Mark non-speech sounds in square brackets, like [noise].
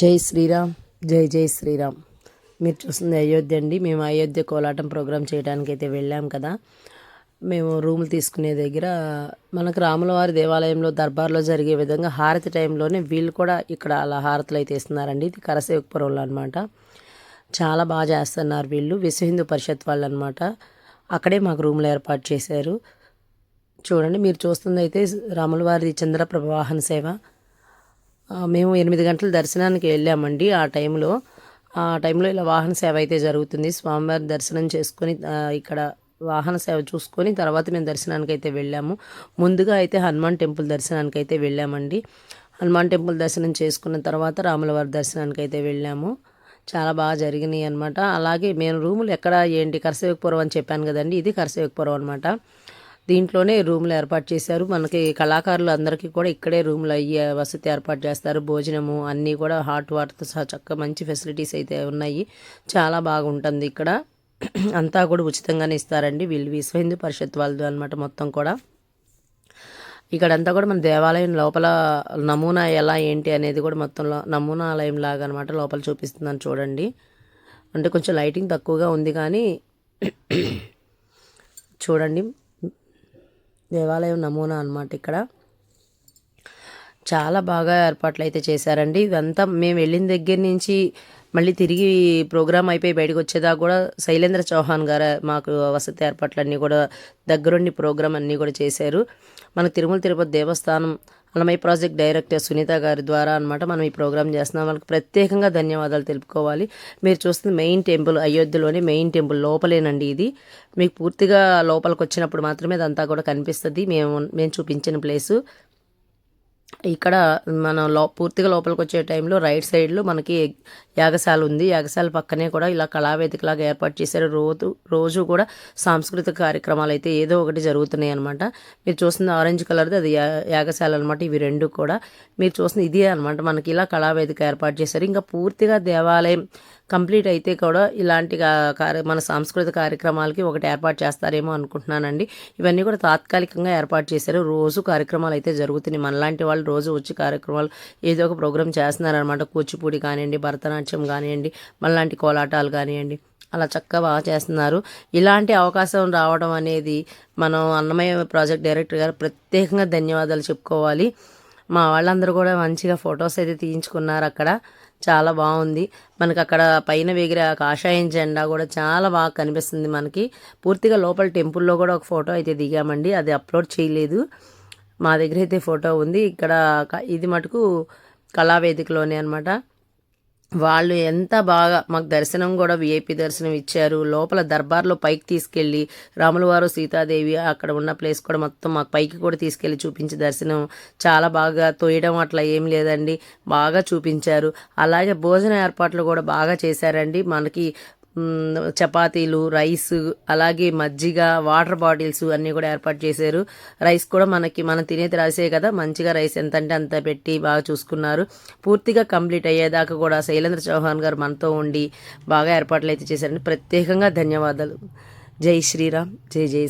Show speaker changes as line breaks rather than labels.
జై శ్రీరామ్ జై జై శ్రీరామ్. మీరు చూస్తుంది అయోధ్య అండి. మేము అయోధ్య కోలాటం ప్రోగ్రామ్ చేయడానికి అయితే వెళ్ళాం కదా. మేము రూములు తీసుకునే దగ్గర మనకు రాములవారి దేవాలయంలో దర్బార్లో జరిగే విధంగా హారతి టైంలోనే వీళ్ళు కూడా ఇక్కడ అలా హారతులు అయితే ఇస్తున్నారండి ఇది కరసేవపురంలో అనమాట చాలా బాగా చేస్తున్నారు వీళ్ళు. విశ్వ హిందూ పరిషత్ వాళ్ళు అనమాట అక్కడే మాకు రూములు ఏర్పాటు చేశారు. చూడండి మీరు చూస్తుంది అయితే రాములవారి చంద్రప్రభ వాహన సేవ. మేము ఎనిమిది గంటల దర్శనానికి వెళ్ళామండి ఆ టైంలో. ఆ టైంలో ఇలా వాహన సేవ అయితే జరుగుతుంది. స్వామివారి దర్శనం చేసుకొని ఇక్కడ వాహన సేవ చూసుకొని తర్వాత మేము దర్శనానికి అయితే వెళ్ళాము. ముందుగా అయితే హనుమాన్ టెంపుల్ దర్శనానికి అయితే వెళ్ళామండి. హనుమాన్ టెంపుల్ దర్శనం చేసుకున్న తర్వాత రాములవారి దర్శనానికి అయితే వెళ్ళాము. చాలా బాగా జరిగినాయి అనమాట అలాగే మేము రూములు ఎక్కడ ఏంటి? కరసవేకపురం అని చెప్పాను కదండి. ఇది కరసవేకపురం అనమాట దీంట్లోనే రూమ్లు ఏర్పాటు చేశారు. మనకి కళాకారులు అందరికీ కూడా ఇక్కడే రూమ్లు అయ్యే వసతి ఏర్పాటు చేస్తారు. భోజనము అన్నీ కూడా హాట్ వాటర్తో సహా చక్కగా మంచి ఫెసిలిటీస్ అయితే ఉన్నాయి. చాలా బాగుంటుంది ఇక్కడ. [clears throat] అంతా కూడా ఉచితంగానే ఇస్తారండి. వీళ్ళు విశ్వ హిందూ పరిషత్ వాళ్ళది అనమాట మొత్తం కూడా. ఇక్కడంతా కూడా మన దేవాలయం లోపల నమూనా ఎలా ఏంటి అనేది కూడా మొత్తంలో నమూనా ఆలయం లాగా అనమాట లోపల చూపిస్తుందని చూడండి. అంటే కొంచెం లైటింగ్ తక్కువగా ఉంది కానీ [clears throat] చూడండి. దేవాలయం నమూనా అనమాట ఇక్కడ. చాలా బాగా ఏర్పాట్లు అయితే చేశారండి. ఇదంతా మేము వెళ్ళిన దగ్గర నుంచి మళ్ళీ తిరిగి ప్రోగ్రామ్ అయిపోయి బయటకు వచ్చేదాకా కూడా శైలేంద్ర చౌహాన్ గారు మాకు వసతి ఏర్పాట్లన్నీ కూడా దగ్గరుండి ప్రోగ్రామ్ అన్నీ కూడా చేశారు. మన తిరుమల తిరుపతి దేవస్థానం అలమై ప్రాజెక్ట్ డైరెక్టర్ సునీత గారి ద్వారా అనమాట మనం ఈ ప్రోగ్రామ్ చేస్తున్నాం. వాళ్ళకి ప్రత్యేకంగా ధన్యవాదాలు తెలుపుకోవాలి. మీరు చూస్తుంది మెయిన్ టెంపుల్ అయోధ్యలోని మెయిన్ టెంపుల్ లోపలేనండి ఇది. మీకు పూర్తిగా లోపలికి వచ్చినప్పుడు మాత్రమే అదంతా కూడా కనిపిస్తుంది. మేము మేము చూపించిన ప్లేసు. ఇక్కడ మన లో పూర్తిగా లోపలికి వచ్చే టైంలో రైట్ సైడ్లో మనకి యాగశాల ఉంది. యాగశాల పక్కనే కూడా ఇలా కళావేదికలాగా ఏర్పాటు చేశారు. రోజు రోజు కూడా సాంస్కృతిక కార్యక్రమాలు అయితే ఏదో ఒకటి జరుగుతున్నాయి అనమాట మీరు చూస్తుంది ఆరెంజ్ కలర్ది అది యాగశాల అనమాట ఇవి రెండు కూడా మీరు చూస్తుంది ఇదే అనమాట మనకి ఇలా కళావేదిక ఏర్పాటు చేశారు. ఇంకా పూర్తిగా దేవాలయం కంప్లీట్ అయితే కూడా ఇలాంటి కార్య మన సాంస్కృతిక కార్యక్రమాలకి ఒకటి ఏర్పాటు చేస్తారేమో అనుకుంటున్నానండి. ఇవన్నీ కూడా తాత్కాలికంగా ఏర్పాటు చేశారు. రోజు కార్యక్రమాలు అయితే జరుగుతున్నాయి. మనలాంటి వాళ్ళు రోజు వచ్చి కార్యక్రమాలు ఏదో ఒక ప్రోగ్రామ్ చేస్తున్నారనమాట కూచిపూడి కానివ్వండి భరతనాట్యం కానివ్వండి మనలాంటి కోలాటాలు కానివ్వండి. అలా చక్కగా బాగా చేస్తున్నారు. ఇలాంటి అవకాశం రావడం అనేది మనం అన్నమయ్య ప్రాజెక్ట్ డైరెక్టర్ గారు ప్రత్యేకంగా ధన్యవాదాలు చెప్పుకోవాలి. మా వాళ్ళందరూ కూడా మంచిగా ఫొటోస్ అయితే తీయించుకున్నారు అక్కడ. చాలా బాగుంది. మనకి అక్కడ పైన ఎగిరే కాషాయం జెండా కూడా చాలా బాగా కనిపిస్తుంది మనకి. పూర్తిగా లోపల టెంపుల్లో కూడా ఒక ఫోటో అయితే దిగామండి. అది అప్లోడ్ చేయలేదు. మా దగ్గర అయితే ఫోటో ఉంది. ఇక్కడ ఇది మటుకు కళావేదికలోనే అనమాట వాళ్ళు ఎంత బాగా మాకు దర్శనం కూడా విఐపి దర్శనం ఇచ్చారు. లోపల దర్బార్లో పైకి తీసుకెళ్ళి రాములవారు సీతాదేవి అక్కడ ఉన్న ప్లేస్ కూడా మొత్తం మాకు పైకి కూడా తీసుకెళ్ళి చూపించి దర్శనం. చాలా బాగా తోయడం అట్లా ఏం లేదండి. బాగా చూపించారు. అలాగే భోజన ఏర్పాట్లు కూడా బాగా చేశారండి. మనకి చపాతీలు రైస్ అలాగే మజ్జిగ వాటర్ బాటిల్స్ అన్నీ కూడా ఏర్పాటు చేశారు. రైస్ కూడా మనకి మనం తినేది రాసే కదా. మంచిగా రైస్ ఎంత అంటే అంత పెట్టి బాగా చూసుకున్నారు. పూర్తిగా కంప్లీట్ అయ్యేదాకా కూడా శైలేంద్ర చౌహాన్ గారు మనతో ఉండి బాగా ఏర్పాట్లు అయితే చేశారండి. ప్రత్యేకంగా ధన్యవాదాలు. జై శ్రీరామ్. జై జై